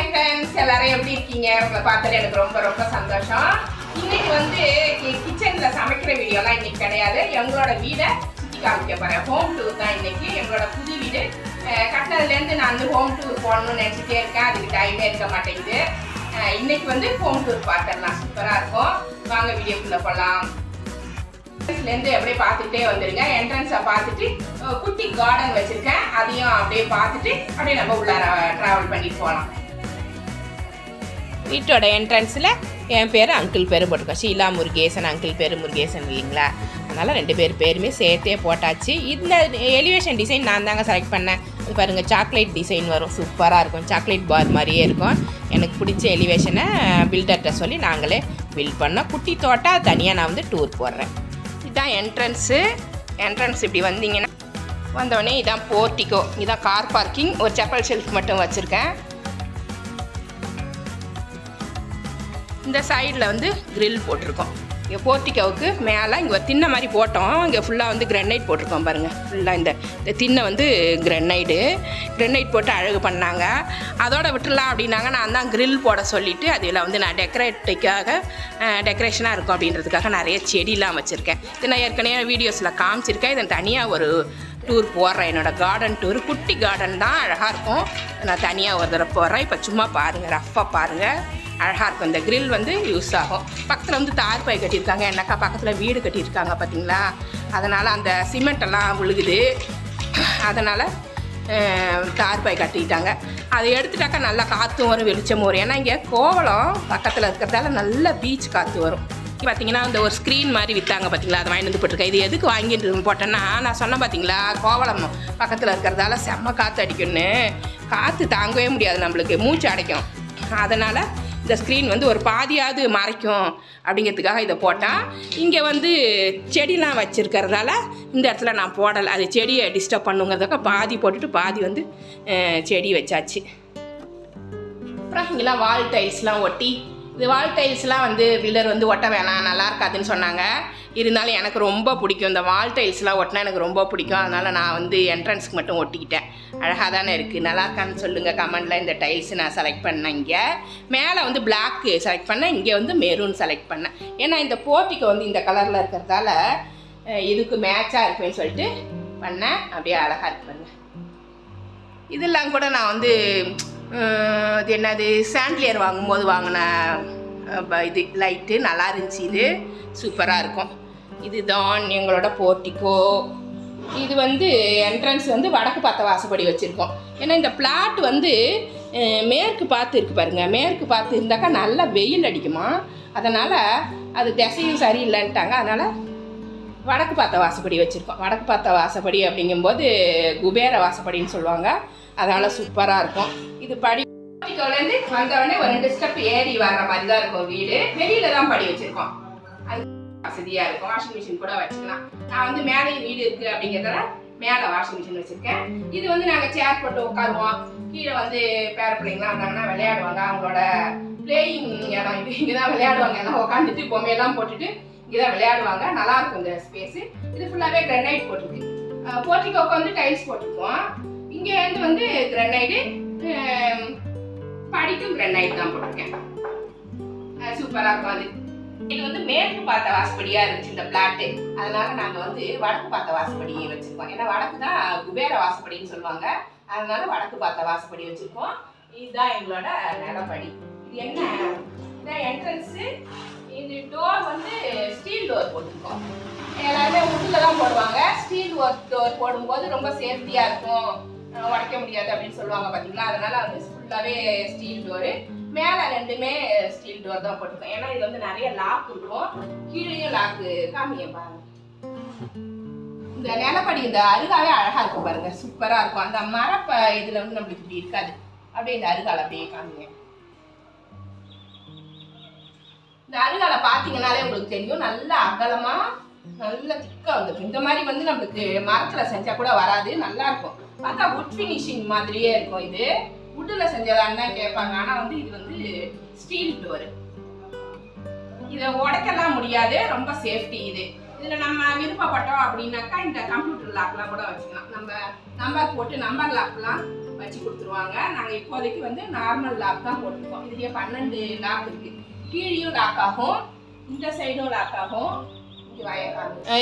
Hi friends எல்லாரும் எப்படி இருக்கீங்க? உங்களை பார்த்தது எனக்கு ரொம்ப ரொம்ப சந்தோஷம். இன்னைக்கு வந்து கிச்சனில் சமைக்கிற வீடியோலாம் இன்னைக்கு கிடையாது. எங்களோட வீடை சுற்றி காமிக்க போகிறேன் ஹோம் டூர் தான் இன்னைக்கு. எங்களோட புது வீடு. கட்டினதுலேருந்து நான் வந்து ஹோம் டூர் போகணும்னு நினச்சிட்டே இருக்கேன். அதுக்கு டைமே இருக்க மாட்டேங்குது. இன்னைக்கு வந்து ஹோம் டூர் பார்த்துடலாம். சூப்பராக இருக்கும். வாங்க வீடியோக்குள்ளே போகலாம் இருந்து அப்படியே பார்த்துட்டே வந்துருங்க. என்ட்ரன்ஸை பார்த்துட்டு குட்டி கார்டன் வச்சுருக்கேன். அதையும் அப்படியே பார்த்துட்டு அப்படியே நம்ம உள்ளார ட்ராவல் பண்ணிட்டு போகலாம். வீட்டோட என்ட்ரன்ஸில் என் பேர் அங்கிள் பேரும் போட்டிருக்கோம் ஷீலா முருகேசன் அங்கிள் பேர் முருகேசன் இல்லைங்களா? அதனால் ரெண்டு பேர் பேருமே சேர்த்தே போட்டாச்சு. இந்த எலிவேஷன் டிசைன் நான் தாங்க செலக்ட் பண்ணேன். அது பாருங்கள் சாக்லேட் டிசைன் வரும். சூப்பராக இருக்கும். சாக்லேட் பார் மாதிரியே இருக்கும். எனக்கு பிடிச்ச எலிவேஷனை பில்டர்கிட்ட சொல்லி நாங்களே பில்ட் பண்ணோம். குட்டி தோட்டா தனியாக நான் வந்து டூர் போடுறேன். இதுதான் என்ட்ரன்ஸு என்ட்ரன்ஸ் இப்படி வந்தீங்கன்னா வந்தோடனே இதான் போர்ட்டிகோ. இதான் கார் பார்க்கிங் ஒரு செப்பல் ஷெல்ஃப் மட்டும் வச்சுருக்கேன். இந்த சைடில் வந்து கிரில் போட்டிருக்கோம். இங்கே போர்ட்டிகோவுக்கு மேலே இங்கே ஒரு திண்ணை மாதிரி போட்டோம். இங்கே ஃபுல்லாக வந்து கிரனைட் போட்டிருக்கோம் பாருங்கள் ஃபுல்லாக இந்த இந்த திண்ணை வந்து கிரனைடு கிரனைட் போட்டு அழகு பண்ணாங்க. அதோட விட்டுலாம் அப்படின்னாங்க. நான் தான் கிரில் போட சொல்லிவிட்டு அதில் வந்து நான் டெக்கரேட்டுக்காக டெக்கரேஷனாக இருக்கும் அப்படின்றதுக்காக நிறைய செடிலாம் வச்சுருக்கேன். இது நான் ஏற்கனவே வீடியோஸில் காமிச்சிருக்கேன். இதை தனியாக ஒரு டூர் போடுறேன். என்னோடய கார்டன் டூர் குட்டி கார்டன் தான். அழகாக இருக்கும். நான் தனியாக ஒரு தடவை போடுறேன். இப்போ சும்மா பாருங்கள் ரஃப்பாக பாருங்கள் அழகாக இருக்கும். இந்த கிரில் வந்து யூஸ் ஆகும். பக்கத்தில் வந்து தார் பாய் கட்டியிருக்காங்க. என்னக்கா பக்கத்தில் வீடு கட்டியிருக்காங்க பார்த்தீங்களா அதனால் அந்த சிமெண்ட் எல்லாம் விழுகுது. அதனால் தார் பாய் கட்டிட்டாங்க. அதை எடுத்துட்டாக்கா நல்லா காற்றும் வரும் வெளிச்சம் வரும். ஏன்னா இங்கே கோவளம் பக்கத்தில் இருக்கிறதால நல்ல பீச் காற்று வரும். பார்த்தீங்கன்னா அந்த ஒரு ஸ்க்ரீன் மாதிரி விற்றாங்க பார்த்தீங்களா அதை வாங்கிட்டு வந்து போட்டிருக்கேன். இது எதுக்கு வாங்கிட்டு போட்டேன்னா நான் சொன்னேன் பார்த்தீங்களா கோவளம் பக்கத்தில் இருக்கிறதால செம்ம காற்று அடிக்கும்னு. காற்று தாங்கவே முடியாது நம்மளுக்கு. மூச்சு அடைக்கும். அதனால் இந்த ஸ்க்ரீன் வந்து ஒரு பாதியாவது மறைக்கும் அப்படிங்கிறதுக்காக இதை போட்டால் இங்கே வந்து செடிலாம் வச்சுருக்கிறதால இந்த இடத்துல நான் போடலை. அது செடியை டிஸ்டர்ப் பண்ணுங்கிறதுக்காக பாதி போட்டுட்டு பாதி வந்து செடி வச்சாச்சு. அப்புறம் இங்கெல்லாம் வால் டைல்ஸ்லாம் ஒட்டி இது வால் டைல்ஸ்லாம் வந்து பில்லர் வந்து ஒட்ட வேணாம் நல்லா இருக்காதுன்னு சொன்னாங்க. இருந்தாலும் எனக்கு ரொம்ப பிடிக்கும். இந்த வால் டைல்ஸ்லாம் ஒட்டினா எனக்கு ரொம்ப பிடிக்கும். அதனால் நான் வந்து என்ட்ரன்ஸ்க்கு மட்டும் ஒட்டிக்கிட்டேன். அழகாக தானே இருக்குது நல்லா இருக்கான்னு சொல்லுங்கள் கமெண்டில். இந்த டைல்ஸ் நான் செலக்ட் பண்ணேன் இங்கே. மேலே வந்து பிளாக்கு செலக்ட் பண்ணேன். இங்கே வந்து மெரூன் செலக்ட் பண்ணேன். ஏன்னா இந்த போர்ட்டிக்கு வந்து இந்த கலரில் இருக்கிறதால இதுக்கு மேட்சாக இருக்குன்னு சொல்லிட்டு பண்ணேன். அப்படியே அழகாக இருக்கு பண்ணேன் இதெல்லாம் கூட நான் வந்து இது என்னது சாண்ட்லியர் வாங்கும்போது வாங்கின ப- இது லைட்டு நல்லா இருந்துச்சு இது. சூப்பராக இருக்கும். இதுதான் எங்களோட போர்ட்டிக்கோ இது வந்து என்ட்ரன்ஸ் வந்து வடக்கு பார்த்த வாசப்படி வச்சுருக்கோம். ஏன்னா இந்த பிளாட் வந்து மேற்கு பார்த்து இருக்கு பாருங்கள் மேற்கு பார்த்து இருந்தாக்கா நல்லா வெயில் அடிக்குமா. அதனால் அது திசையும் சரியில்லைன்ட்டாங்க. அதனால் வடக்கு பார்த்த வாசப்படி வச்சுருக்கோம். வடக்கு பார்த்த வாசப்படி அப்படிங்கும்போது குபேர வாசப்படின்னு சொல்லுவாங்க. அதனால் சூப்பராக இருக்கும். இது படி இருந்து வந்தவொடனே ஒரு ரெண்டு ஸ்டெப் ஏறி வர்ற மாதிரி தான் இருக்கும் வீடு. வெளியில தான் படி வச்சிருக்கோம். அது வசதியாக இருக்கும். வாஷிங் மிஷின் கூட வச்சுக்கலாம். நான் வந்து மேலே வீடு இருக்கு அப்படிங்கிறதால மேலே வாஷிங் மிஷின் வச்சிருக்கேன். இது வந்து நாங்கள் சேர் போட்டு உட்காருவோம். கீழே வந்து பேர பிள்ளைங்களாம் வந்தாங்கன்னா விளையாடுவாங்க. அவங்களோட பிளேயிங் இடம் இது. இங்கே தான் விளையாடுவாங்க. எல்லாம் உட்காந்துட்டு பொம்மையெல்லாம் போட்டுட்டு இங்கே தான் விளையாடுவாங்க. நல்லா இருக்கும் இந்த ஸ்பேஸ் இது ஃபுல்லாகவே கிரனைட் போட்டிருக்கு. போட்டிக்கு உட்காந்து டைல்ஸ் போட்டிருக்கோம் இங்கே வந்து வந்து கிரனைடு படிக்கும் கிரனைட் தான் போட்டிருக்கேன். சூப்பராக இருக்கும் அது. இது வந்து மேற்கு பார்த்த வாசப்படியாக இருந்துச்சு இந்த பிளாட்டு அதனால நாங்கள் வந்து வடக்கு பார்த்த வாசப்படியை வச்சுருக்கோம். ஏன்னா வடக்கு தான் குபேர வாசப்படின்னு சொல்லுவாங்க. அதனால வடக்கு பார்த்த வாசப்படி வச்சுருக்கோம். இதுதான் எங்களோட நிலப்படி. இது என்ன? இதான் என்ட்ரன்ஸு இது டோர் வந்து ஸ்டீல் டோர் போட்டிருக்கோம். எல்லாருமே உட்டில் தான் போடுவாங்க. ஸ்டீல் ஒர்க் டோர் போடும்போது ரொம்ப சேஃப்டியாக இருக்கும். உடைக்க முடியாது அப்படின்னு சொல்லுவாங்க பார்த்தீங்களா அதனால வந்து ஃபுல்லாகவே ஸ்டீல் டோரு மேலே ரெண்டுமே ஸ்டீல் டோர் தான் போட்டிருக்கோம். ஏன்னா இது வந்து நிறைய லாக் இருக்கும். கீழேயும் லாக்கு காமிங்க பாருங்க. இந்த நிலப்படி இந்த அருகாவே அழகா இருக்கும் பாருங்க. சூப்பரா இருக்கும். அந்த மரப்ப இதுல வந்து நம்மளுக்கு இப்படி இருக்காது. அப்படியே இந்த அருகால அப்படியே காமிங்க. இந்த அருகால பாத்தீங்கன்னாலே உங்களுக்கு தெரியும். நல்ல அகலமா நல்ல திக்கா வந்துருக்கும். இந்த மாதிரி வந்து நம்மளுக்கு மரத்துல செஞ்சா கூட வராது. நல்லா இருக்கும். பார்த்தா வுட் ஃபினிஷிங் மாதிரியே இருக்கும் இது. உட்டில் செஞ்சதான்னு தான் கேட்பாங்க. ஆனால் வந்து இது வந்து ஸ்டீல் டோர் இதை உடைக்கலாம் முடியாது. ரொம்ப சேஃப்டி இது. இதில் நம்ம விருப்பப்பட்டோம் அப்படின்னாக்கா இந்த கம்ப்யூட்டர் லாக்லாம் கூட வச்சுக்கலாம். நம்ம நம்பர் போட்டு நம்பர் லாக்லாம் வச்சு கொடுத்துருவாங்க. நாங்கள் இப்போதைக்கு வந்து நார்மல் லாக் தான் போட்டிருக்கோம். இதுலேயே பன்னெண்டு லாக் இருக்குது கீழேயும் லாக் ஆகும். இந்த சைடும் லாக் ஆகும்.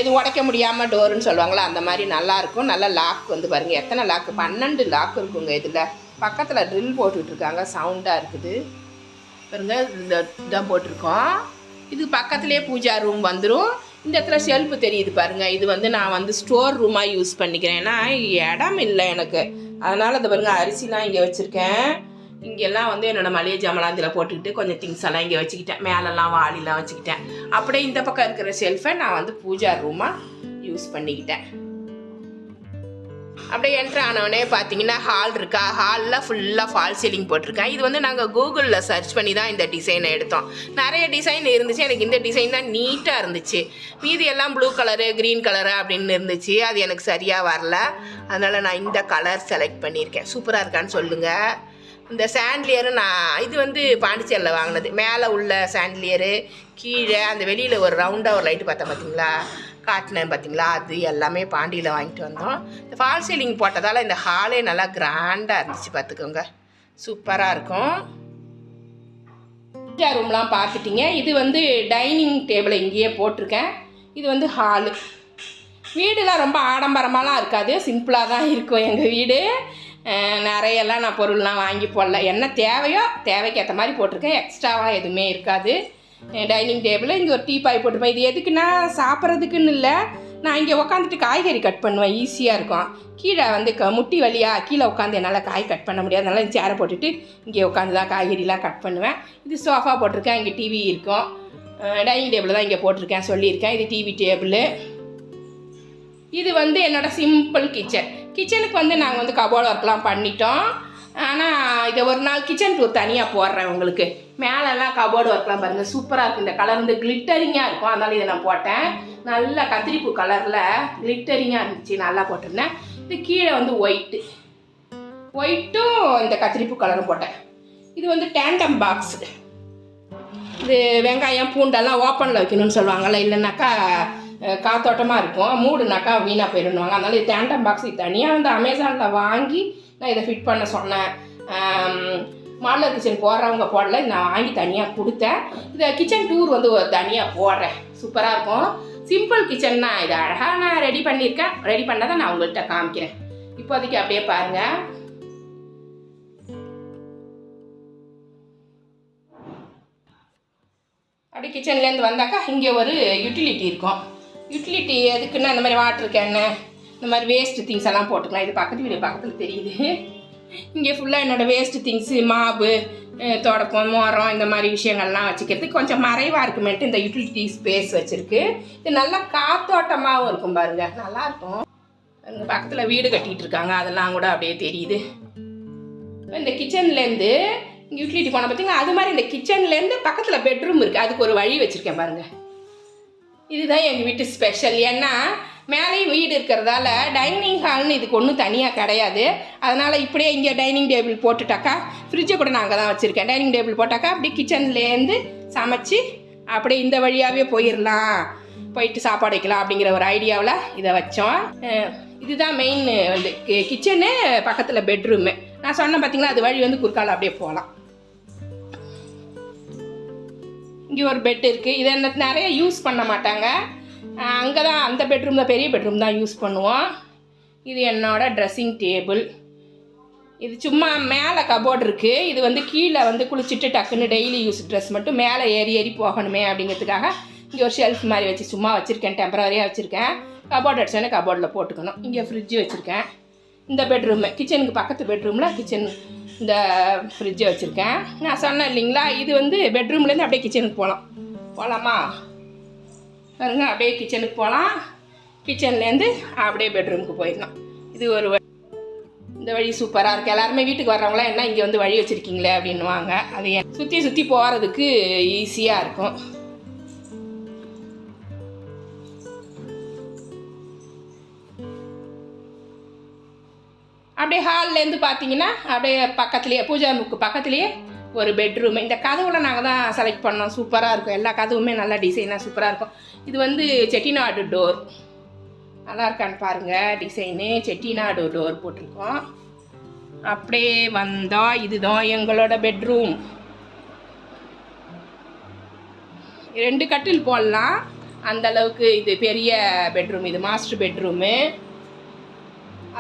இது உடைக்க முடியாமல் டோருன்னு சொல்லுவாங்களா? அந்த மாதிரி நல்லாயிருக்கும் நல்ல லாக் வந்து பாருங்கள் எத்தனை லாக்கு பன்னெண்டு லாக் இருக்குங்க இதில். பக்கத்தில் ட்ரில் போட்டுட்ருக்காங்க. சவுண்டாக இருக்குது. பாருங்க இதுதான் இதான் போட்டிருக்கோம். இது பக்கத்துலேயே பூஜா ரூம் வந்துடும் இந்த இடத்துல ஷெல்ஃபு தெரியுது பாருங்கள் இது வந்து நான் வந்து ஸ்டோர் ரூமாக யூஸ் பண்ணிக்கிறேன். ஏன்னா இடம் இல்லை எனக்கு. அதனால் இந்த பாருங்கள் அரிசிலாம் இங்கே வச்சுருக்கேன். இங்கெல்லாம் வந்து என்னோட மளிகை ஜாமெல்லாம் இதில் போட்டுக்கிட்டு கொஞ்சம் திங்ஸ் எல்லாம் இங்கே வச்சுக்கிட்டேன். மேலெல்லாம் வாளிலாம் வச்சுக்கிட்டேன். அப்படியே இந்த பக்கம் இருக்கிற ஷெல்ஃபை நான் வந்து பூஜா ரூமாக யூஸ் பண்ணிக்கிட்டேன். அப்படியே என்ட்ரு ஆனவொடனே பார்த்தீங்கன்னா ஹால் இருக்கா? ஹாலில் ஃபுல்லாக ஃபால் சீலிங் போட்டிருக்கேன். இது வந்து நாங்கள் கூகுளில் சர்ச் பண்ணி தான் இந்த டிசைனை எடுத்தோம். நிறைய டிசைன் இருந்துச்சு. எனக்கு இந்த டிசைன் தான் நீட்டாக இருந்துச்சு. மீதி எல்லாம் ப்ளூ கலரு க்ரீன் கலரு அப்படின்னு இருந்துச்சு. அது எனக்கு சரியாக வரல. அதனால் நான் இந்த கலர் செலக்ட் பண்ணியிருக்கேன். சூப்பராக இருக்கான்னு சொல்லுங்கள் இந்த சாண்ட்லியரு நான் இது வந்து பாண்டிச்சேரியில் வாங்கினது. மேலே உள்ள சாண்ட்லியரு கீழே அந்த வெளியில் ஒரு ரவுண்டாக ஒரு லைட்டு பார்த்தேன் பார்த்தீங்களா காட்டினேன் பார்த்தீங்களா அது எல்லாமே பாண்டியில் வாங்கிட்டு வந்தோம். இந்த ஃபால் சீலிங் போட்டதால் இந்த ஹாலே நல்லா கிராண்டாக இருந்துச்சு பார்த்துக்கோங்க சூப்பராக இருக்கும். பூஜா ரூம்லாம் பார்த்துட்டிங்க இது வந்து டைனிங் டேபிளை இங்கேயே போட்டிருக்கேன். இது வந்து ஹாலு வீடுலாம் ரொம்ப ஆடம்பரமாலாம் இருக்காது. சிம்பிளாக தான் இருக்கும் எங்கள் வீடு. நிறையெல்லாம் நான் பொருள்லாம் வாங்கி போடல. என்ன தேவையோ தேவைக்கு ஏற்ற மாதிரி போட்டிருக்கேன். எக்ஸ்ட்ராவாக எதுவுமே இருக்காது. டைனிங் டேபிளில் இங்கே ஒரு டீ பாய் போட்டுப்பேன் இது எதுக்குன்னா சாப்பிட்றதுக்குன்னு இல்லை. நான் இங்கே உட்காந்துட்டு காய்கறி கட் பண்ணுவேன். ஈஸியாக இருக்கும். கீழே வந்து க முட்டி வழியாக கீழே உட்காந்து என்னால் காய் கட் பண்ண முடியாது. சேரை போட்டுட்டு இங்கே உட்காந்து தான் காய்கறிலாம் கட் பண்ணுவேன். இது சோஃபா போட்டிருக்கேன். இங்கே டிவி இருக்கும். டைனிங் டேபிள் தான் இங்கே போட்டிருக்கேன். சொல்லியிருக்கேன். இது டிவி டேபிள் இது வந்து என்னோட சிம்பிள் கிச்சன் கிச்சனுக்கு வந்து நாங்கள் வந்து கபோர்டு ஒர்க்லாம் பண்ணிட்டோம். ஆனால் இதை ஒரு நாள் கிச்சன் டூர் தனியாக போடுறேன் உங்களுக்கு. மேலெல்லாம் கபோர்டு ஒர்க்லாம் பாருங்கள் சூப்பராக இருக்குது இந்த கலர் வந்து கிளிட்டரிங்காக இருக்கும். அதனால இதை நான் போட்டேன். நல்ல கத்திரிப்பூ கலரில் கிளிட்டரிங்காக இருந்துச்சு. நல்லா போட்டிருந்தேன். இது கீழே வந்து ஒயிட்டு ஒயிட்டும் இந்த கத்திரிப்பூ கலரும் போட்டேன். இது வந்து டேண்டம் பாக்ஸு இது வெங்காயம் பூண்டெல்லாம் ஓப்பனில் வைக்கணும்னு சொல்லுவாங்கள்ல இல்லைனாக்கா காத்தோட்டமாக இருக்கும். மூடுனாக்கா வீணாக போயிடுவாங்க அதனால இது டேண்டம் பாக்ஸ் இது தனியாக வந்து அமேசானில் வாங்கி நான் இதை ஃபிட் பண்ண சொன்னேன். மாடலர் கிச்சன் போடுறவங்க போடல. நான் வாங்கி தனியாக கொடுத்தேன். இதை கிச்சன் டூர் வந்து தனியாக போடுறேன். சூப்பராக இருக்கும். சிம்பிள் கிச்சன் தான் இது அழகாக நான் ரெடி பண்ணியிருக்கேன். ரெடி பண்ணதை நான் உங்கள்கிட்ட காமிக்கிறேன். இப்போதைக்கு அப்படியே பாருங்கள் அப்படி கிச்சன்லேருந்து வந்தாக்கா இங்கே ஒரு யூட்டிலிட்டி இருக்கும். யூட்டிலிட்டி எதுக்குன்னா இந்த மாதிரி வாட்டர் கேனு இந்த மாதிரி வேஸ்ட்டு திங்ஸ் எல்லாம் போட்டுக்கலாம். இது பக்கத்து வீடு பக்கத்தில் தெரியுது. இங்கே ஃபுல்லாக என்னோடய வேஸ்ட்டு திங்ஸு மாவு தொடப்பம் மோரம் இந்த மாதிரி விஷயங்கள்லாம் வச்சுக்கிறதுக்கு கொஞ்சம் மறைவாக இருக்குமேட்டு இந்த யூட்டிலிட்டி ஸ்பேஸ் வச்சுருக்கு. இது நல்லா காத்தோட்டமாகவும் இருக்கும் பாருங்கள் நல்லாயிருக்கும் அங்கே பக்கத்தில் வீடு கட்டிகிட்டு இருக்காங்க. அதெல்லாம் கூட அப்படியே தெரியுது. இந்த கிச்சன்லேருந்து இங்கே யூட்டிலிட்டி போன பார்த்தீங்கன்னா அது மாதிரி இந்த கிச்சன்லேருந்து பக்கத்தில் பெட்ரூம் இருக்குது அதுக்கு ஒரு வழி வச்சுருக்கேன் பாருங்கள் இதுதான் எங்கள் வீட்டு ஸ்பெஷல் ஏன்னா மேலேயும் வீடு இருக்கிறதால டைனிங் ஹால்னு இதுக்கு ஒன்றும் தனியாக கிடையாது. அதனால் இப்படியே இங்கே டைனிங் டேபிள் போட்டுட்டாக்கா ஃப்ரிட்ஜை கூட நான் அங்கே தான் வச்சுருக்கேன். டைனிங் டேபிள் போட்டாக்கா அப்படியே கிச்சன்லேருந்து சமைச்சு அப்படியே இந்த வழியாகவே போயிடலாம் போயிட்டு சாப்பாடு வைக்கலாம் அப்படிங்கிற ஒரு ஐடியாவில் இதை வச்சோம். இதுதான் மெயின் வந்து கிச்சனு பக்கத்தில் பெட்ரூமு நான் சொன்னேன் பார்த்தீங்களா அது வழி வந்து குறுக்கால அப்படியே போகலாம். இங்கே ஒரு பெட் இருக்குது இதை என்ன நிறைய யூஸ் பண்ண மாட்டாங்க. அங்கே தான் அந்த பெட்ரூம் தான் பெரிய பெட்ரூம் தான் யூஸ் பண்ணுவோம். இது என்னோடய ட்ரெஸ்ஸிங் டேபிள் இது சும்மா மேலே கபோர்டு இருக்குது இது வந்து கீழே வந்து குளிச்சுட்டு டக்குன்னு டெய்லி யூஸ் ட்ரெஸ் மட்டும் மேலே ஏறி ஏறி போகணுமே அப்படிங்கிறதுக்காக இங்கே ஒரு ஷெல்ஃப் மாதிரி வச்சு சும்மா வச்சுருக்கேன் டெம்பரவரியாக வச்சுருக்கேன். கபோர்டு அடிச்சோன்னே கபோர்டில் போட்டுக்கணும். இங்கே ஃப்ரிட்ஜ் வச்சுருக்கேன். இந்த பெட்ரூமு கிச்சனுக்கு பக்கத்து பெட்ரூமில் கிச்சன் இந்த ஃப்ரிட்ஜை வச்சுருக்கேன். நான் சொன்னேன் இல்லைங்களா இது வந்து பெட்ரூம்லேருந்து அப்படியே கிச்சனுக்கு போகலாம் போகலாமா பாருங்க அப்படியே கிச்சனுக்கு போகலாம் கிச்சன்லேருந்து அப்படியே பெட்ரூமுக்கு போயிடலாம். இது ஒரு வழி. இந்த வழி சூப்பராக இருக்குது எல்லாருமே வீட்டுக்கு வர்றவங்களாம் என்ன இங்கே வந்து வழி வச்சுருக்கீங்களே அப்படின்னுவாங்க அது சுற்றி சுற்றி போகிறதுக்கு ஈஸியாக இருக்கும். அப்படியே ஹால்லேருந்து பார்த்தீங்கன்னா அப்படியே பக்கத்துலேயே பூஜா முக்கு பக்கத்துலேயே ஒரு பெட்ரூம் இந்த கதவுல நாங்கள் தான் செலக்ட் பண்ணோம். சூப்பராக இருக்கும். எல்லா கதவுமே நல்லா டிசைனாக சூப்பராக இருக்கும். இது வந்து செட்டிநாடு டோர் நல்லா இருக்கான்னு பாருங்கள் டிசைனு செட்டிநாடு டோர் போட்டிருக்கோம். அப்படியே வந்தால் இதுதான் எங்களோட பெட்ரூம் ரெண்டு கட்டில் போடலாம். அந்த அளவுக்கு இது பெரிய பெட்ரூம் இது மாஸ்டர் பெட்ரூமு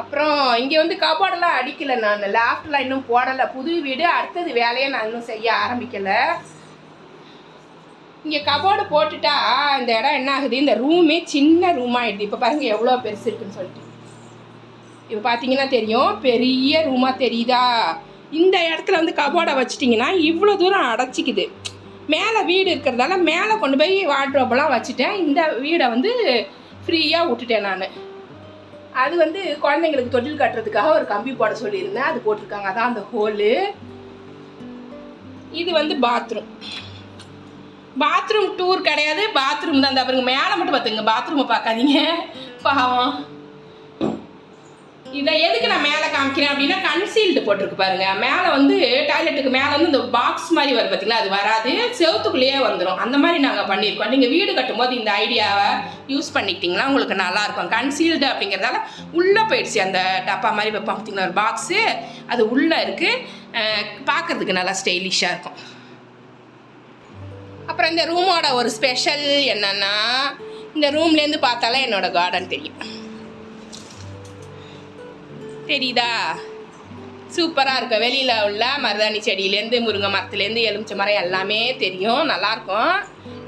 அப்புறம் இங்கே வந்து கபோர்டெல்லாம் அடிக்கலை நான். லாஃப்டெலாம் இன்னும் போடலை. புது வீடு அடுத்தது வேலையை நான் இன்னும் செய்ய ஆரம்பிக்கலை. இங்கே கபோர்டு போட்டுட்டா இந்த இடம் என்ன ஆகுது? இந்த ரூமே சின்ன ரூம் ஆகிடுது இப்போ பாருங்கள் எவ்வளோ பெருசு இருக்குன்னு சொல்லிட்டு. இப்போ பார்த்தீங்கன்னா தெரியும் பெரிய ரூமாக தெரியுதா? இந்த இடத்துல வந்து கபோர்டை வச்சிட்டிங்கன்னா இவ்வளோ தூரம் அடைச்சிக்குது. மேலே வீடு இருக்கிறதால மேலே கொண்டு போய் வாட்ரோப்பெல்லாம் வச்சுட்டேன். இந்த வீடை வந்து ஃப்ரீயாக விட்டுட்டேன் நான். அது வந்து குழந்தைங்களுக்கு தொட்டில் கட்டுறதுக்காக ஒரு கம்பி போட சொல்லியிருந்தேன். அது போட்டிருக்காங்க. அதான் அந்த ஹோலு இது வந்து பாத்ரூம் பாத்ரூம் டூர் கிடையாது. பாத்ரூம் தான். அந்த அப்புறம் மேலே மட்டும் பார்த்துங்க பாத்ரூமை பார்க்காதீங்க. பாவம். இதை எதுக்கு நான் மேலே காமிக்கிறேன் அப்படின்னா கன்சீல்டு போட்டிருக்கு பாருங்க. மேலே வந்து டாய்லெட்டுக்கு மேலே வந்து இந்த பாக்ஸ் மாதிரி வரும் பார்த்தீங்களா? அது வராது. செவத்துக்குள்ளேயே வந்துடும் அந்த மாதிரி நாங்கள் பண்ணியிருக்கோம். நீங்கள் வீடு கட்டும்போது இந்த ஐடியாவை யூஸ் பண்ணிக்கிட்டிங்கன்னா உங்களுக்கு நல்லாயிருக்கும் கன்சீல்டு அப்படிங்கிறதால உள்ளே போயிடுச்சு அந்த டப்பா மாதிரி வைப்போம் பார்த்தீங்களா? ஒரு பாக்ஸு அது உள்ளே இருக்குது பார்க்குறதுக்கு நல்லா ஸ்டைலிஷாக இருக்கும். அப்புறம் இந்த ரூமோட ஒரு ஸ்பெஷல் என்னென்னா இந்த ரூம்லேருந்து பார்த்தாலே என்னோடய கார்டன் தெரியும். தெரியுதா? சூப்பராக இருக்கும் வெளியில் உள்ள மருதாணி செடியிலேருந்து முருங்கை மரத்துலேருந்து எலுமிச்சை மரம் எல்லாமே தெரியும். நல்லாயிருக்கும்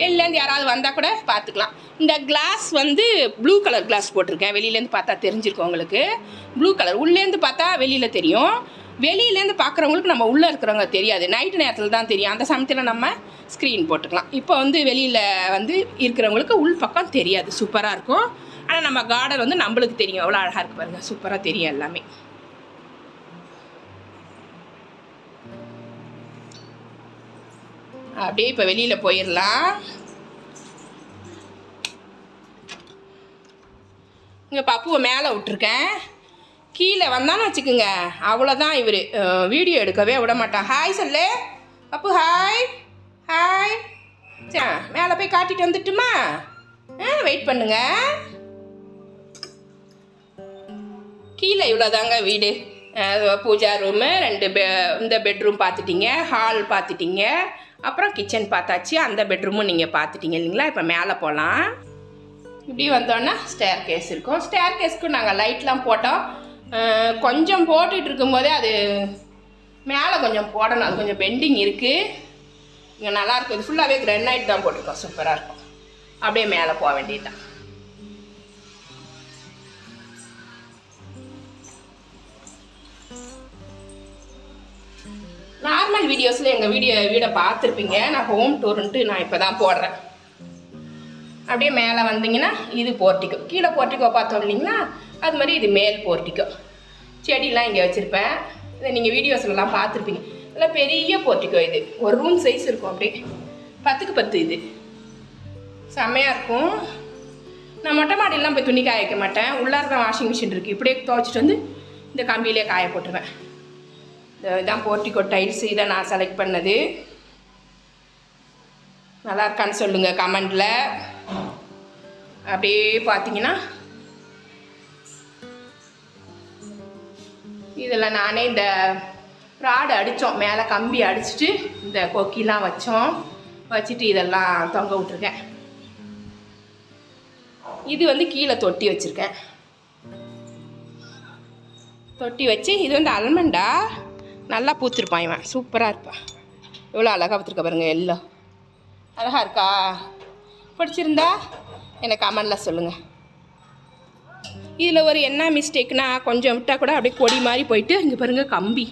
வெளிலேருந்து யாராவது வந்தால் கூட பார்த்துக்கலாம். இந்த கிளாஸ் வந்து ப்ளூ கலர் கிளாஸ் போட்டிருக்கேன். வெளியிலேருந்து பார்த்தா தெரிஞ்சிருக்கும் உங்களுக்கு. ப்ளூ கலர் உள்ளேருந்து பார்த்தா வெளியில் தெரியும். வெளியிலேருந்து பார்க்குறவங்களுக்கு நம்ம உள்ளே இருக்கிறவங்க தெரியாது. நைட்டு நேரத்தில் தான் தெரியும். அந்த சமயத்தில் நம்ம ஸ்க்ரீன் போட்டுக்கலாம். இப்போ வந்து வெளியில் வந்து இருக்கிறவங்களுக்கு உள் பக்கம் தெரியாது. சூப்பராக இருக்கும். ஆனால் நம்ம கார்டன் வந்து நம்மளுக்கு தெரியும். எவ்வளோ அழகாக இருக்குது பாருங்கள் சூப்பராக தெரியும் எல்லாமே. அப்படியே இப்போ வெளியில் போயிடலாம் இங்கே பப்புவை மேலே விட்ருக்கேன் கீழே வந்தான்னு வச்சுக்கோங்க. அவ்வளோதான் இவர். வீடியோ எடுக்கவே விட மாட்டான். ஹாய் சொல்லு. பப்பு ஹாய் ஹாய் சரி மேலே போய் காட்டிட்டு வந்துட்டுமா? ஆ வெயிட் பண்ணுங்கள் கீழே இவ்வளோதாங்க வீடு. பூஜா ரூமு ரெண்டு பெ இந்த பெட்ரூம் பார்த்துட்டீங்க ஹால் பார்த்துட்டீங்க அப்புறம் கிச்சன் பார்த்தாச்சு. அந்த பெட்ரூமும் நீங்கள் பார்த்துட்டீங்க இல்லைங்களா? இப்போ மேலே போகலாம் இப்படி வந்தோன்னா ஸ்டேர் கேஸ் இருக்கும். ஸ்டேர் கேஸ்க்கு நாங்கள் லைட்லாம் போட்டோம். கொஞ்சம் போட்டுட்டு இருக்கும்போதே அது மேலே கொஞ்சம் போடணும். அது கொஞ்சம் பெண்டிங் இருக்குது இங்கே நல்லாயிருக்கும் இது ஃபுல்லாகவே கிரனைட் தான் போட்டிருக்கோம். சூப்பராக இருக்கும். அப்படியே மேலே போக வேண்டியது தான் நார்மல் வீடியோஸில் எங்கள் வீடியோ வீடை பார்த்துருப்பீங்க. நான் ஹோம் டூர்ன்ட்டு நான் இப்போ தான் போடுறேன். அப்படியே மேலே வந்தீங்கன்னா இது போர்ட்டிக்கோ கீழே போர்ட்டிக்கோ பார்த்தோம் இல்லைங்களா அது மாதிரி இது மேல் போர்ட்டிக்கோ செடிலாம் இங்கே வச்சுருப்பேன். இதை நீங்கள் வீடியோஸ்லலாம் பார்த்துருப்பீங்க. இதெல்லாம் பெரிய போர்ட்டிக்கோ இது. ஒரு ரூம் சைஸ் இருக்கும் அப்படியே. பத்துக்கு பத்து இது. செம்மையாக இருக்கும். நான் மொட்டை மாடியெல்லாம் போய் துணி காய வைக்க மாட்டேன். உள்ளார தான் வாஷிங் மிஷின் இருக்குது இப்படியே துவைச்சிட்டு வந்து இந்த கம்பியிலே காய போட்டுருவேன். இதான் போர்ட்டிகோ டைல்ஸ் இதை நான் செலக்ட் பண்ணது. நல்லா இருக்கான்னு சொல்லுங்கள் கமெண்டில். அப்படியே பார்த்தீங்கன்னா இதில் நானே இந்த ராடு அடித்தோம் மேலே கம்பி அடிச்சுட்டு இந்த கொக்கிலாம் வச்சோம். வச்சுட்டு இதெல்லாம் தொங்க விட்ருக்கேன் இது வந்து கீழே தொட்டி வச்சுருக்கேன். தொட்டி வச்சு இது வந்து அல்மண்டா நல்லா பூத்திருப்பான் இவன். சூப்பராக இருப்பான் எவ்வளோ அழகாக பார்த்துருக்க பாருங்க எல்லாம் அழகாக இருக்கா? பிடிச்சிருந்தா எனக்கு கமெண்டில் சொல்லுங்கள் இதில் ஒரு என்ன மிஸ்டேக்னா கொஞ்சம் விட்டால் கூட அப்படியே கொடி மாதிரி போயிட்டு இங்கே பாருங்கள் கம்பி.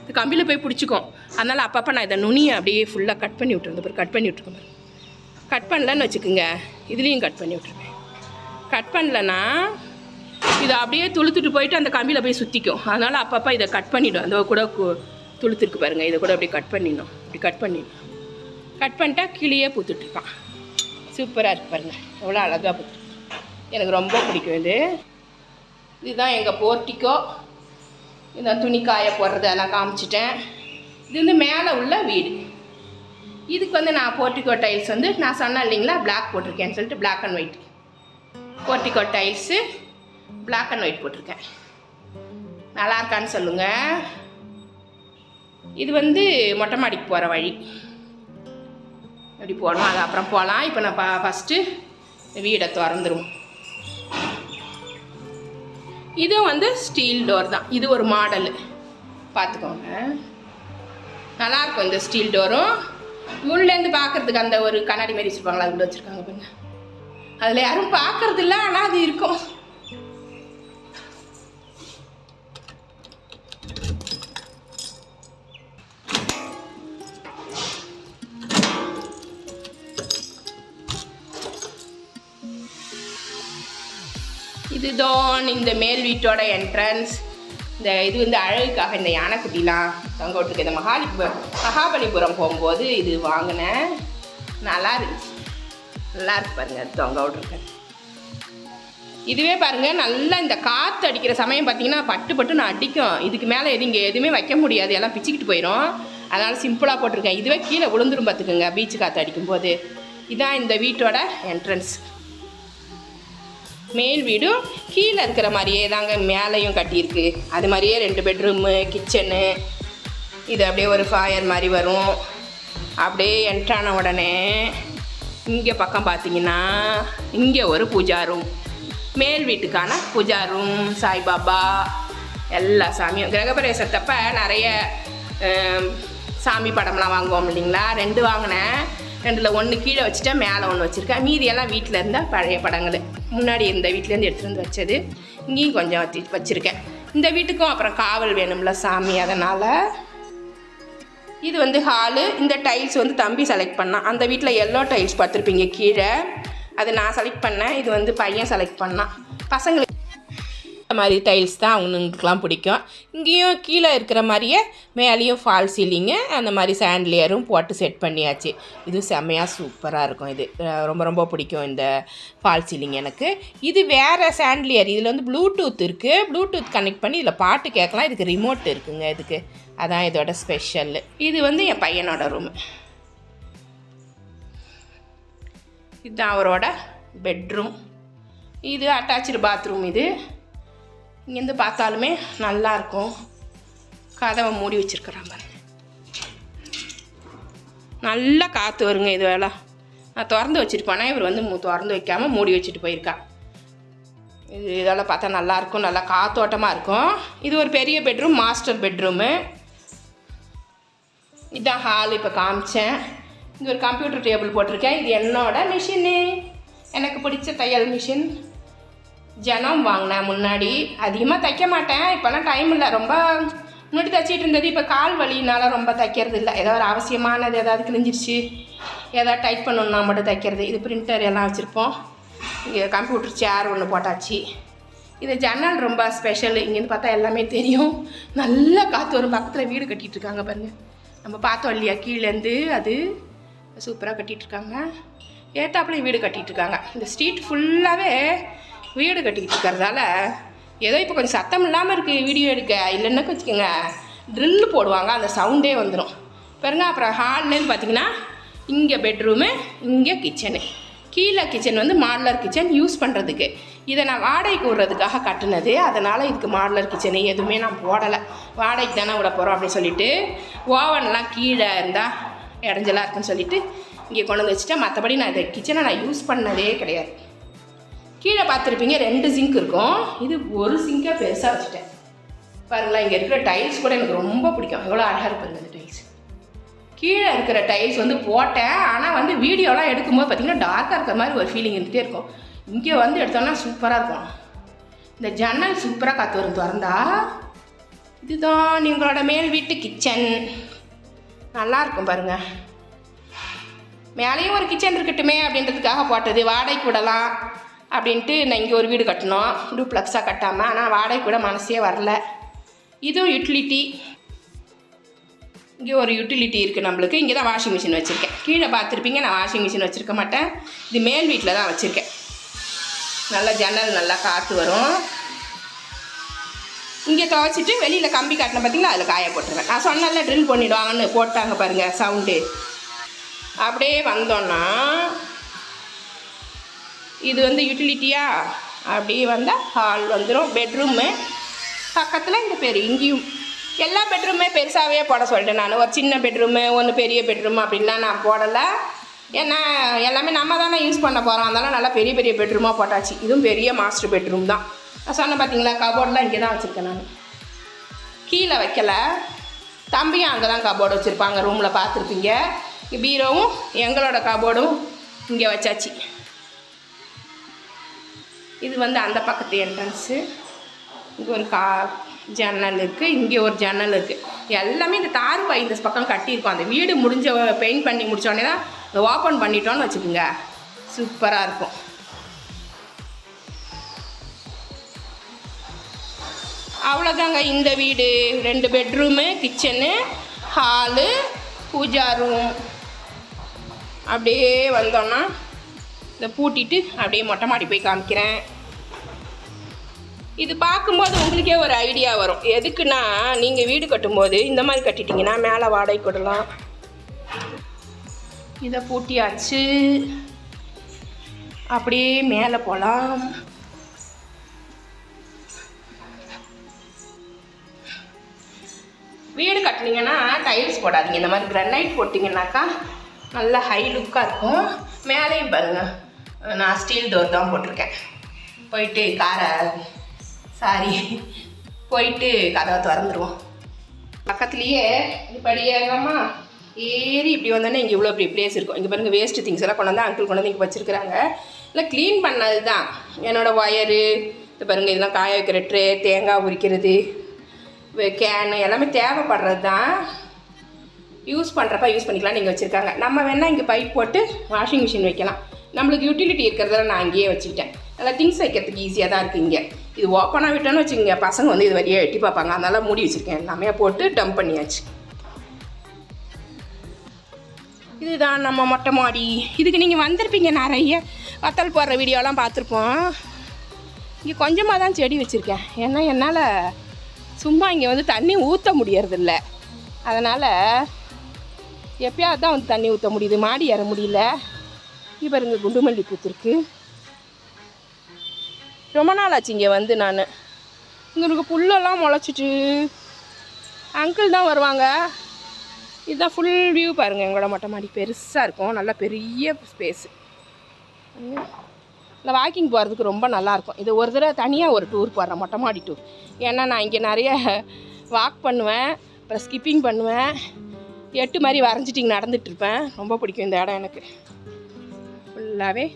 இந்த கம்பியில் போய் பிடிச்சிக்கும் அதனால் அப்பப்போ நான் இதை நுனியை அப்படியே ஃபுல்லாக கட் பண்ணி விட்டுருந்தேன் பாரு கட் பண்ணி விட்ருக்கேன் கட் பண்ணலன்னு வச்சுக்கோங்க இதுலேயும் கட் பண்ணி விட்ருவேன் கட் பண்ணலன்னா இதை அப்படியே துளுத்துட்டு போயிட்டு அந்த கம்பியில் போய் சுற்றிக்கும் அதனால் அப்பப்போ இதை கட் பண்ணிவிடும் அந்த கூட துளுத்துருக்கு பாருங்கள் இதை கூட அப்படியே கட் பண்ணிடணும். இப்படி கட் பண்ணிடணும். கட் பண்ணிட்டா கிளியே பூத்துட்ருப்பான் சூப்பராக இருக்கு பாருங்கள் எவ்வளோ அழகாக பூத்து எனக்கு ரொம்ப பிடிக்கும் இது. இதுதான் எங்கள் போர்ட்டிக்கோ இந்த துணி காய போடுறது. அதெல்லாம் காமிச்சிட்டேன். இது வந்து மேலே உள்ள வீடு. இதுக்கு வந்து நான் போர்ட்டிக்கோ டைல்ஸ் வந்து நான் சொன்னேன் இல்லைங்களா பிளாக் போட்டிருக்கேன்னு சொல்லிட்டு black and white portico tiles black and white போட்டிருக்கேன். நல்லா இருக்கான்னு சொல்லுங்கள் இது வந்து மொட்டை மாடிக்கு போகிற வழி. இப்படி போகணும்? அது அப்புறம் போகலாம் இப்போ நான் ப ஃபஸ்ட்டு வீடை திறந்துருவோம். இதுவும் வந்து ஸ்டீல் டோர் தான். இது ஒரு மாடலு. பார்த்துக்கோங்க. நல்லாயிருக்கும் இந்த ஸ்டீல் டோரும் உள்ளேருந்து பார்க்கறதுக்கு அந்த ஒரு கண்ணாடி மாதிரி வச்சுருப்பாங்களா? அது கூட வச்சுருக்காங்க பாருங்க. அதில் யாரும் பார்க்குறதில்ல ஆனால் அது இருக்கும். இதுதான் இந்த மேல் வீட்டோட என்ட்ரன்ஸ் இந்த இது வந்து அழகுக்காக இந்த யானைக்குட்டிலாம் தொங்க விட்டுருக்கு. இந்த மகாலி மகாபலிபுரம் போகும்போது இது வாங்கினேன் நல்லா இருந்துச்சு. நல்லா இருக்கு பாருங்கள் தொங்க விட்ருக்கேன் இதுவே பாருங்க நல்லா இந்த காற்று அடிக்கிற சமயம் பார்த்தீங்கன்னா பட்டு பட்டுன்னு அடிக்கும். இதுக்கு மேலே எது இங்கே எதுவுமே வைக்க முடியாது. எல்லாம் பிச்சுக்கிட்டு போயிடும் அதனால் சிம்பிளாக போட்டிருக்கேன். இதுவே கீழே விழுந்துரும் பார்த்துக்குங்க பீச்சு காற்று அடிக்கும்போது. இதான் இந்த வீட்டோட என்ட்ரன்ஸ் மேல் வீடும் கீழே இருக்கிற மாதிரியே தாங்க மேலேயும் கட்டியிருக்கு. அது மாதிரியே ரெண்டு பெட்ரூமு கிச்சனு இது அப்படியே ஒரு ஃபயர் மாதிரி வரும். அப்படியே என்ட்ரான உடனே இங்கே பக்கம் பார்த்தீங்கன்னா இங்கே ஒரு பூஜா ரூம் மேல் வீட்டுக்கான பூஜா ரூம் சாய்பாபா எல்லா சாமியும். கிரகப்பிரவேசத்தப்ப நிறைய சாமி படம்லாம் வாங்குவோம் இல்லைங்களா? ரெண்டு வாங்கினேன். ரெண்டில் ஒன்று கீழே வச்சுட்டேன் மேலே ஒன்று வச்சுருக்கேன். மீதியெல்லாம் வீட்டில் இருந்தால் பழைய படங்கள். முன்னாடி இருந்த வீட்டிலேருந்து எடுத்துகிட்டு வந்து வச்சது. இங்கேயும் கொஞ்சம் வச்சு வச்சுருக்கேன். இந்த வீட்டுக்கும் அப்புறம் காவல் வேணும்ல சாமி அதனால் இது வந்து ஹாலு இந்த டைல்ஸ் வந்து தம்பி செலக்ட் பண்ணான். அந்த வீட்டில் எல்லோ டைல்ஸ் பார்த்துருப்பீங்க கீழே. அது நான் செலக்ட் பண்ணேன். இது வந்து பையன் செலக்ட் பண்ணான். பசங்களுக்கு மாதிரி டைல்ஸ் தான் அவனுங்களுக்குலாம் பிடிக்கும். இங்கேயும் கீழே இருக்கிற மாதிரியே மேலேயும் ஃபால் சீலிங்கு அந்த மாதிரி சாண்ட்லியரும் போட்டு செட் பண்ணியாச்சு. இது செம்மையாக சூப்பராக இருக்கும் இது. ரொம்ப ரொம்ப பிடிக்கும் இந்த ஃபால் சீலிங் எனக்கு. இது வேறு சாண்ட்லியர் இதில் வந்து ப்ளூடூத் இருக்குது ப்ளூடூத் கனெக்ட் பண்ணி இதில் பாட்டு கேட்கலாம். இதுக்கு ரிமோட் இருக்குங்க இதுக்கு. அதான் இதோட ஸ்பெஷல் இது வந்து என் பையனோட ரூம் இதுதான் அவரோட பெட்ரூம் இது அட்டாச்சு பாத்ரூம் இது. இங்கேருந்து பார்த்தாலுமே நல்லாயிருக்கும். கதவை மூடி வச்சிருக்கிறான் பாருங்க. நல்லா காற்று வருங்க இது வேலை. நான் திறந்து வச்சுருப்பேனா? இவர் வந்து மு- திறந்து வைக்காமல் மூடி வச்சுட்டு போயிருக்கா. இது இதெல்லாம் பார்த்தா நல்லாயிருக்கும். நல்லா காத்தோட்டமாக இருக்கும். இது ஒரு பெரிய பெட்ரூம் மாஸ்டர் பெட்ரூமு. இதான் ஹால் இப்போ காமிச்சேன். இங்கே ஒரு கம்ப்யூட்டர் டேபிள் போட்டிருக்கேன். இது என்னோட மிஷினு எனக்கு பிடிச்ச தையல் மிஷின் ஜனம் வாங்கினேன் முன்னாடி அதிகமாக தைக்க மாட்டேன். இப்போல்லாம் டைம் இல்லை. ரொம்ப முன்னாடி தைச்சிட்டு இருந்தது. இப்போ கால் வலினால ரொம்ப தைக்கிறது இல்லை. ஏதோ ஒரு அவசியமானது ஏதாவது கிழிஞ்சிருச்சு. ஏதாவது டைப் பண்ணணுன்னா மட்டும் தைக்கிறது. இது பிரிண்டர் எல்லாம் வச்சுருப்போம். இங்கே கம்ப்யூட்டர் சேர் ஒன்று போட்டாச்சு. இது ஜன்னல் ரொம்ப ஸ்பெஷல் இங்கேருந்து பார்த்தா எல்லாமே தெரியும். நல்லா காற்று வரும். பக்கத்தில் வீடு கட்டிகிட்டு இருக்காங்க பாருங்கள் நம்ம பார்த்தோம் இல்லையா? கீழேருந்து அது சூப்பராக கட்டிகிட்டு இருக்காங்க ஏத்தாப்புல வீடு கட்டிட்டு இருக்காங்க இந்த ஸ்ட்ரீட் ஃபுல்லாகவே வீடு கட்டிக்கிட்டு இருக்கிறதால ஏதோ இப்போ கொஞ்சம் சத்தம் இல்லாமல் இருக்குது வீடியோ எடுக்க. இல்லைன்னா வச்சுக்கோங்க. ட்ரில்லு போடுவாங்க அந்த சவுண்டே வந்துடும் பாருங்க அப்புறம் ஹால்லேருந்து பார்த்தீங்கன்னா இங்கே பெட்ரூமு இங்கே கிச்சனு கீழே கிச்சன் வந்து மாடலர் கிச்சன் யூஸ் பண்ணுறதுக்கு இதை நான் வாடகைக்கு விடுறதுக்காக கட்டினது. அதனால் இதுக்கு மாடலர் கிச்சனு எதுவுமே நான் போடலை. வாடகைக்கு தானே விட போகிறோம் அப்படின்னு சொல்லிட்டு ஓவன்லாம் கீழே இருந்தால் இடைஞ்சலாக இருக்குன்னு சொல்லிட்டு இங்கே கொண்டு வந்து வச்சுட்டேன். மற்றபடி நான் இந்த கிச்சனை நான் யூஸ் பண்ணதே கிடையாது. கீழே பார்த்துருப்பீங்க ரெண்டு சிங்க் இருக்கும். இது ஒரு சிங்காக பெருசாக வச்சுட்டேன். பாருங்களேன் இங்கே இருக்கிற டைல்ஸ் கூட எனக்கு ரொம்ப பிடிக்கும். எவ்வளோ அழகாக இருப்பாங்க இந்த டைல்ஸ் கீழே இருக்கிற டைல்ஸ் வந்து போட்டேன். ஆனால் வந்து வீடியோலாம் எடுக்கும்போது பார்த்திங்கன்னா டார்க்காக இருக்கிற மாதிரி ஒரு ஃபீலிங் இருந்துகிட்டே இருக்கும். இங்கே வந்து எடுத்தோம்னா சூப்பராக இருக்கும். இந்த ஜன்னல் சூப்பராக காற்று வரும். திறந்தா இதுதான் எங்களோட மேல் வீட்டு கிச்சன் நல்லா இருக்கும் மேலேயும் ஒரு கிச்சன் இருக்கட்டுமே அப்படின்றதுக்காக போட்டது. வாடகைக்கு விடலாம் அப்படின்ட்டு நான் இங்கே ஒரு வீடு கட்டினோம். டூப்ளக்ஸாக கட்டாமல் ஆனால் வாடகை கூட மனசே வரல. இதுவும் யூட்டிலிட்டி இங்கே ஒரு யூட்டிலிட்டி இருக்குது நம்மளுக்கு. இங்கே தான் வாஷிங் மிஷின் வச்சுருக்கேன். கீழே பார்த்துருப்பீங்க நான் வாஷிங் மிஷின் வச்சுருக்க மாட்டேன். இது மேல் வீட்டில் தான் வச்சுருக்கேன். நல்லா ஜன்னல் நல்லா காற்று வரும். இங்கே துவைச்சிட்டு வெளியில் கம்பி காட்டின பார்த்தீங்களா அதில் காய போட்டுருவேன். நான் சொன்னால ட்ரில் பண்ணிவிடுவாங்கன்னு போட்டாங்க பாருங்கள் சவுண்டு அப்படியே வந்தோன்னா இது வந்து யூட்டிலிட்டியா அப்படி வந்தால் ஹால் வந்துடும் பெட்ரூமு பக்கத்தில் இந்த பேர் இங்கேயும். எல்லா பெட்ரூமே பெருசாகவே போட சொல்லிட்டேன் நான். ஒரு சின்ன பெட்ரூமு ஒன்று பெரிய பெட்ரூம் அப்படின்லாம் நான் போடலை. ஏன்னா எல்லாமே நம்ம தானே யூஸ் பண்ண போகிறோம் அதனால் நல்லா பெரிய பெரிய பெட்ரூமாக போட்டாச்சு. இதுவும் பெரிய மாஸ்டர் பெட்ரூம் தான். நான் சொன்னேன் பார்த்தீங்களா கபோர்டெலாம் இங்கே தான் வச்சுருக்கேன் நான். கீழே வைக்கலை. தம்பியும் அங்கே தான் கபோர்டு வச்சுருப்பாங்க. ரூமில் பார்த்துருப்பீங்க பீரோவும் எங்களோட கபோர்டும் இங்கே வச்சாச்சு. இது வந்து அந்த பக்கத்து என்ட்ரன்ஸு இங்கே ஒரு கா ஜன்னல் இருக்குது இங்கே ஒரு ஜன்னல் இருக்குது எல்லாமே இந்த தார் பை இந்த பக்கம் கட்டியிருக்கோம். அந்த வீடு முடிஞ்ச பெயிண்ட் பண்ணி முடித்தோடனே தான் ஓப்பன் பண்ணிட்டோன்னு வச்சுக்கோங்க. சூப்பராக இருக்கும். அவ்வளோதாங்க இந்த வீடு. ரெண்டு bedroom kitchen hall pooja room அப்படியே வந்தோன்னா இதை பூட்டிட்டு அப்படியே மொட்டை மாடி போய் காமிக்கிறேன். இது பார்க்கும்போது உங்களுக்கே ஒரு ஐடியா வரும். எதுக்குன்னா நீங்கள் வீடு கட்டும்போது இந்த மாதிரி கட்டிட்டீங்கன்னா மேலே வாடகை கொடலாம். இதை பூட்டியாச்சு. அப்படியே மேலே போகலாம் வீடு கட்டினீங்கன்னா டைல்ஸ் போடாதீங்க. இந்த மாதிரி கிரனைட் போட்டிங்கன்னாக்கா நல்ல ஹை லுக்காக இருக்கும். மேலேயும் பாருங்கள் நான் ஸ்டீல் டோர் தான் போட்டிருக்கேன். போயிட்டு காரை சாரி போயிட்டு கதவை திறந்துருவோம். பக்கத்துலேயே இப்படி ஏறி இப்படி வந்தோடனே இங்கே இவ்வளோ இப்படி பிளேஸ் இருக்கும். இங்கே பாருங்கள் வேஸ்ட்டு திங்ஸ் எல்லாம் கொண்டு வந்து அங்கிள் கொண்டு வந்து இங்கே வச்சுருக்குறாங்க. இல்லை க்ளீன் பண்ணது தான் என்னோடய ஒயரு இது பாருங்கள் இதெல்லாம் காய வைக்கிற ட்ரே தேங்காய் உரிக்கிறது கேனு எல்லாமே தேவைப்படுறது தான் யூஸ் பண்ணுறப்ப யூஸ் பண்ணிக்கலாம் நீங்கள் வச்சுருக்காங்க. நம்ம வேணால் இங்கே பைப் போட்டு வாஷிங் மிஷின் வைக்கலாம். நம்மளுக்கு யூட்டிலிட்டி இருக்கிறதெல்லாம் நான் அங்கேயே வச்சுக்கிட்டேன். நல்லா திங்ஸ் வைக்கிறதுக்கு ஈஸியாக தான் இருக்குது இங்கே. இது ஓப்பனாக விட்டோன்னு வச்சுக்கோங்க. பசங்க வந்து இது வழியாக எட்டி பார்ப்பாங்க. அதனால் மூடி வச்சுருக்கேன். எல்லாமே போட்டு டம்ப் பண்ணியாச்சு. இதுதான் நம்ம மொட்டை மாடி. இதுக்கு நீங்கள் வந்திருப்பீங்க நிறைய. வத்தல் போடுற வீடியோலாம் பார்த்துருப்போம். இங்கே கொஞ்சமாக தான் செடி வச்சுருக்கேன். ஏன்னா என்னால் சும்மா இங்கே வந்து தண்ணி ஊற்ற முடியறதில்ல. அதனால் எப்பயாவது தான் வந்து தண்ணி ஊற்ற முடியுது. மாடி ஏற முடியல. இங்கே பாருங்க குண்டுமல்லி பூத்துருக்கு. ரொம்ப நாள் ஆச்சு இங்கே வந்து நான். இங்கே இருக்க புல்லெல்லாம் முளைச்சிட்டு. அங்கிள் தான் வருவாங்க. இதுதான் ஃபுல் வியூ பாருங்கள் எங்களோட மொட்டை மாடி. பெருசாக இருக்கும். நல்லா பெரிய ஸ்பேஸு இந்த வாக்கிங் போகிறதுக்கு ரொம்ப நல்லாயிருக்கும் இது ஒரு தடவை தனியாக ஒரு டூர் போடுறேன் மொட்டை மாடி டூர் ஏன்னா நான் இங்கே நிறைய வாக் பண்ணுவேன் அப்புறம் ஸ்கிப்பிங் பண்ணுவேன். எட்டு மாதிரி வரைஞ்சிட்டு நடந்துகிட்ருப்பேன் ரொம்ப பிடிக்கும் இந்த இடம் எனக்கு. ஃபுல்லாகவே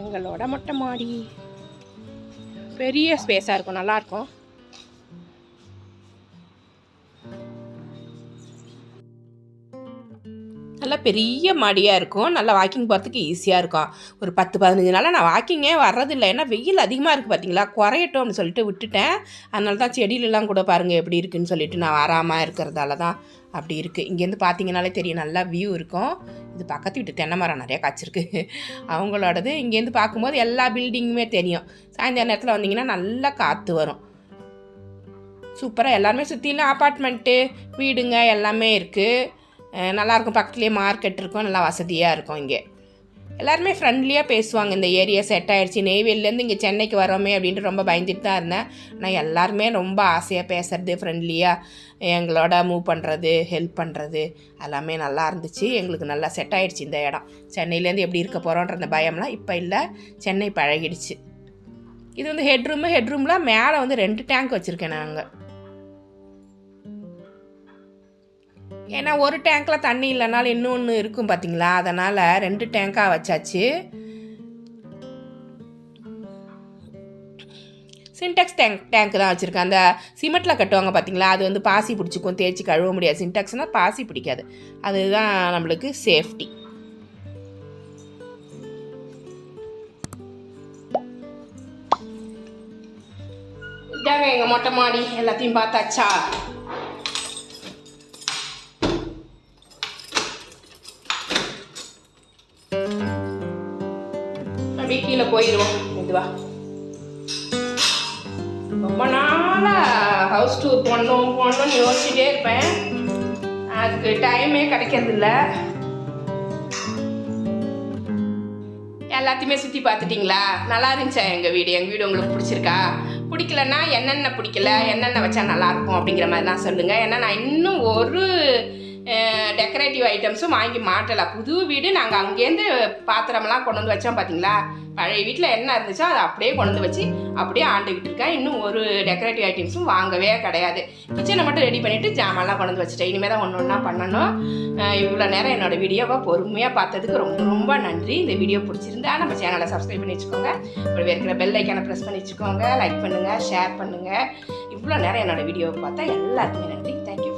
எங்களோட மொட்டை மாடி. பெரிய ஸ்பேஸாக இருக்கும் நல்லாயிருக்கும் நல்லா பெரிய மாடியாக இருக்கும். நல்லா வாக்கிங் போகிறதுக்கு ஈஸியாக இருக்கும். ஒரு பத்து பதினஞ்சு நாளாக நான் வாக்கிங்கே வர்றதில்லை. ஏன்னா வெயில் அதிகமாக இருக்குது பார்த்தீங்களா குறையட்டும் அப்படின்னு சொல்லிட்டு விட்டுட்டேன். அதனால தான் செடியிலலாம் கூட பாருங்கள் எப்படி இருக்குன்னு சொல்லிட்டு நான் வராமல் இருக்கிறதால தான் அப்படி இருக்குது இங்கேருந்து பார்த்தீங்கனாலே தெரியும் நல்லா வியூ இருக்கும். இது பக்கத்து வீட்டு தென்னை மரம் நிறையா காய்ச்சிருக்கு. அவங்களோடது இங்கேருந்து பார்க்கும்போது எல்லா பில்டிங்குமே தெரியும். சாயந்தர நேரத்தில் வந்தீங்கன்னா நல்லா காற்று வரும். சூப்பராக எல்லாருமே சுற்றிலும் அப்பார்ட்மெண்ட்டு வீடுங்க எல்லாமே இருக்குது நல்லாயிருக்கும் பக்கத்துலேயே மார்க்கெட் இருக்கும். நல்லா வசதியாக இருக்கும் இங்கே. எல்லாருமே ஃப்ரெண்ட்லியாக பேசுவாங்க. இந்த ஏரியா செட் ஆகிடுச்சி நெய்வேலிலேருந்து இங்கே சென்னைக்கு வரோமே அப்படின்ட்டு ரொம்ப பயந்துட்டு தான் இருந்தேன். ஆனால் எல்லாருமே ரொம்ப ஆசையாக பேசுறது ஃப்ரெண்ட்லியாக எங்களோட மூவ் பண்ணுறது ஹெல்ப் பண்ணுறது எல்லாமே நல்லா இருந்துச்சு. எங்களுக்கு நல்லா செட் ஆகிடுச்சு இந்த இடம். சென்னையிலேருந்து எப்படி இருக்க போகிறோன்ற அந்த பயம்லாம் இப்போ இல்லை. சென்னை பழகிடுச்சு. இது வந்து ஹெட்ரூமு ஹெட்ரூம்லாம் மேலே வந்து ரெண்டு டேங்க் வச்சுருக்கேன் நாங்கள் ஏன்னா ஒரு டேங்க்கில் தண்ணி இல்லைனாலும் இன்னொன்று இருக்கும் பார்த்தீங்களா அதனால் ரெண்டு டேங்காக வச்சாச்சு. சின்டெக்ஸ் டேங்க் டேங்க் தான் வச்சுருக்கேன். அந்த சிமெண்ட்டில் கட்டுவாங்க பார்த்தீங்களா அது வந்து பாசி பிடிச்சிக்கும் தேய்ச்சி கழுவ முடியாது. சின்டெக்ஸ்னால் பாசி பிடிக்காது. அதுதான் நம்மளுக்கு சேஃப்டி இதாங்க எங்கள் மொட்டை மாடி. எல்லாத்தையும் பார்த்தாச்சா? அப்படியே கீழே போயிடுவோம் இதுவா ரொம்ப நாளாக ஹவுஸ் டூர் போடணும் போடணும்னு யோசிச்சுட்டே இருப்பேன். அதுக்கு டைமே கிடைக்கிறதில்ல. எல்லாத்தையுமே சுற்றி பார்த்துட்டிங்களா? நல்லா இருந்துச்சா எங்கள் வீடு? எங்கள் வீடு உங்களுக்கு பிடிச்சிருக்கா? பிடிக்கலன்னா என்னென்ன பிடிக்கல? என்னென்ன வச்சா நல்லாயிருக்கும் அப்படிங்கிற மாதிரிலாம் சொல்லுங்கள் ஏன்னா நான் இன்னும் ஒரு டெக்கரேட்டிவ் ஐட்டம்ஸும் வாங்கி மாட்டலை. புது வீடு நாங்கள் அங்கேருந்து பாத்திரமெல்லாம் கொண்டு வந்து வச்சோம் பார்த்தீங்களா பழைய வீட்டில் என்ன இருந்துச்சோ அதை அப்படியே கொண்டு வச்சு அப்படியே ஆண்டுக்கிட்டு இருக்கேன். இன்னும் ஒரு டெக்கரேட்டிவ் ஐட்டம்ஸும் வாங்கவே கிடையாது. கிச்சனை மட்டும் ரெடி பண்ணிவிட்டு ஜாமான்லாம் கொண்டு வச்சுட்டேன். இனிமேல் தான் ஒன்று ஒன்றா பண்ணணும். இவ்வளோ நேரம் என்னோட வீடியோவை பொறுமையாக பார்த்ததுக்கு ரொம்ப ரொம்ப நன்றி. இந்த வீடியோ பிடிச்சிருந்தா நம்ம சேனலை சப்ஸ்கிரைப் பண்ணி வச்சுக்கோங்க. இப்படி இருக்கிற பெல் ஐக்கானை ப்ரெஸ் பண்ணி வச்சுக்கோங்க. லைக் பண்ணுங்கள் ஷேர் பண்ணுங்கள் இவ்வளோ நேரம் என்னோட வீடியோவை பார்த்தா எல்லாருக்குமே நன்றி. தேங்க்யூ